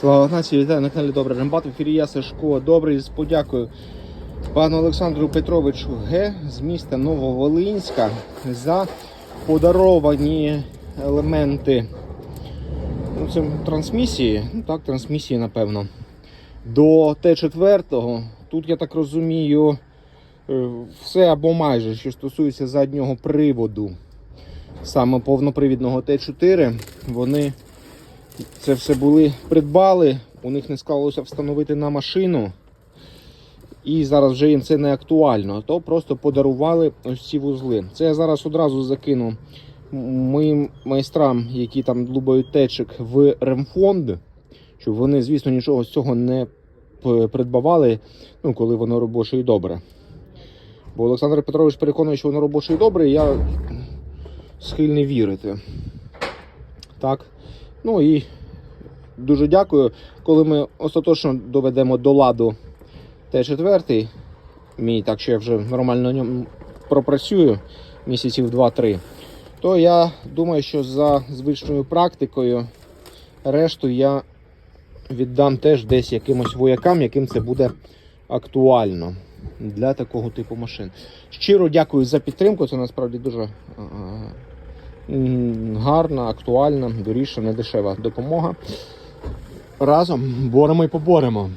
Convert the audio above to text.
Слава нації, вітаю на каналі Добрий Рембат. В ефірі я Сашко. Добрий з подякою пану Олександру Петровичу Г з міста Нововолинська за подаровані елементи ну, це трансмісії. Ну так, трансмісії, напевно. До Т4. Тут, я так розумію, е, все або майже, що стосується заднього приводу, саме повнопривідного Т4, вони це все були придбали, у них не склалося встановити на машину. І зараз вже їм це не актуально, то просто подарували ось ці вузли. Це я зараз одразу закину моїм майстрам, які там лубають течик в ремфонд, щоб вони, звісно, нічого з цього не придбавали, ну, коли воно робоче і добре. Бо Олександр Петрович переконує, що воно робоче і добре, і я схильний вірити. Так. Ну і дуже дякую. Коли ми остаточно доведемо до ладу Т4, мій, так що я вже нормально на ньому пропрацюю місяців 2-3, то я думаю, що за звичною практикою решту я віддам теж десь якимось воякам, яким це буде актуально для такого типу машин. Щиро дякую за підтримку. Це насправді дуже гарна, актуальна, доріжна, недешева допомога. Разом боремо і поборемо.